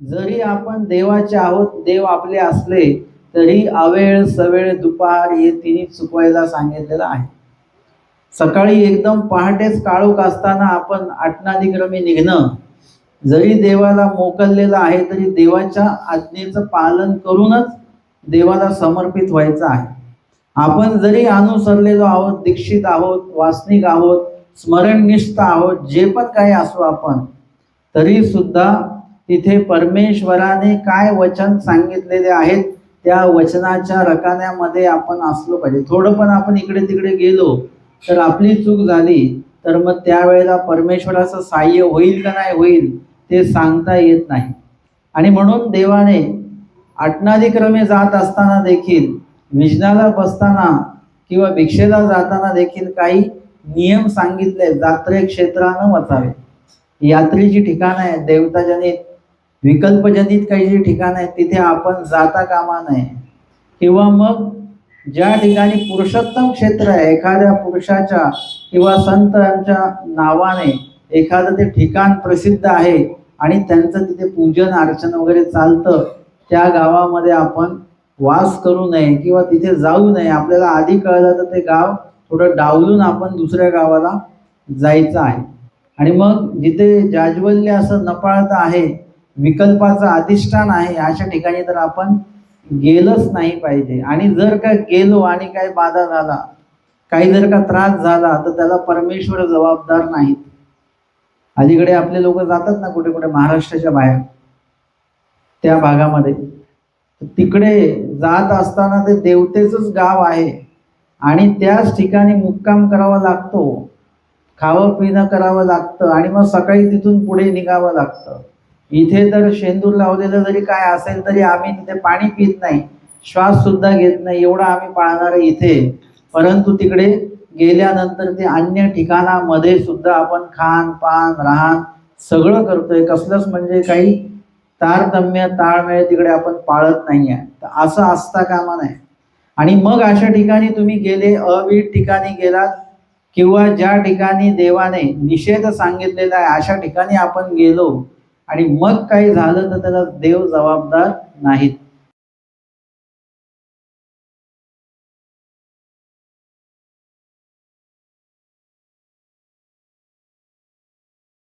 जरी आपण देवाचे आहोत देव आपले असले तरी अवेळ सवेळ दुपार हे तिन्ही चुकवायला सांगितलेलं आहे. सकाळी एकदम पहाटेच काळोख असताना आपण आटनादिक्रमे निघणं जरी देवाला मोकललेलं आहे तरी देवाच्या आज्ञेचं पालन करूनच देवाला समर्पित व्हायचं आहे. आपण जरी अनुसरलेलो आहोत दीक्षित आहोत वासनिक आहोत स्मरणनिष्ठ आहोत जे पण काही असू आपण तरी सुद्धा तिथे परमेश्वराने काय वचन सांगितलेले आहेत त्या वचनाच्या रकान्यामध्ये आपण असलो पाहिजे. थोडं पण आपण इकडे तिकडे गेलो तर आपली चूक झाली तर मग त्यावेळेला परमेश्वराचं साह्य होईल का नाही होईल ते सांगता येत नाही. आणि म्हणून देवाने आटनाधिक्रमे जात असताना देखील विजनाला बसताना किंवा भिक्षेला जाताना देखील काही नियम सांगितले जात्रे क्षेत्रानं वचावे. यात्रेची ठिकाणं आहेत देवताजनित विकल्पजनित काही जी ठिकाणं आहेत तिथे आपण जाता कामा नये. किंवा मग ज्या ठिकाणी पुरुषोत्तम क्षेत्र आहे एखाद्या पुरुषाच्या किंवा संतांच्या नावाने एखादं ते ठिकाण प्रसिद्ध आहे आणि त्यांचं तिथे पूजन अर्चन वगैरे चालतं त्या गावामध्ये आपण वास करू नये किंवा तिथे जाऊ नये. आपल्याला आधी कळलं तर ते गाव थोडं डावलून आपण दुसऱ्या गावाला जायचं आहे. आणि मग जिथे जाज्वल्य असं नपाळता आहे विकल्पाचं अधिष्ठान आहे अशा ठिकाणी तर आपण गेलंच नाही पाहिजे. आणि जर का गेलो आणि काही बाधा झाला काही जर का त्रास झाला तर त्याला परमेश्वर जबाबदार नाहीत. अलीकडे आपले लोक जातात ना कुठे कुठे महाराष्ट्राच्या बाहेर त्या भागामध्ये. तिकडे जात असताना ते देवतेचंच गाव आहे. आणि त्याच ठिकाणी मुक्काम करावा लागतो. खावं पिणं करावं लागतं. आणि मग सकाळी तिथून पुढे निघावं लागतं. इथे तर शेंदूर लावलेलं जरी काय असेल तरी आम्ही तिथे पाणी पित नाही श्वास सुद्धा घेत नाही एवढं आम्ही पाळणार आहे इथे. परंतु तिकडे गेल्यानंतर ते अन्य ठिकाणामध्ये सुद्धा आपण खान पान राहण सगळं करतोय. कसलंच म्हणजे काही तारतम्य ताळमेळ तिकडे आपण पाळत नाही आहे तर असं असता कामा नाही आणि मग अशा ठिकाणी तुम्ही गेले अविध ठिकाणी गेलात किंवा ज्या ठिकाणी देवाने निषेध सांगितलेला आहे अशा ठिकाणी आपण गेलो आणि मग काही झालं तर त्याला देव जबाबदार नाहीत.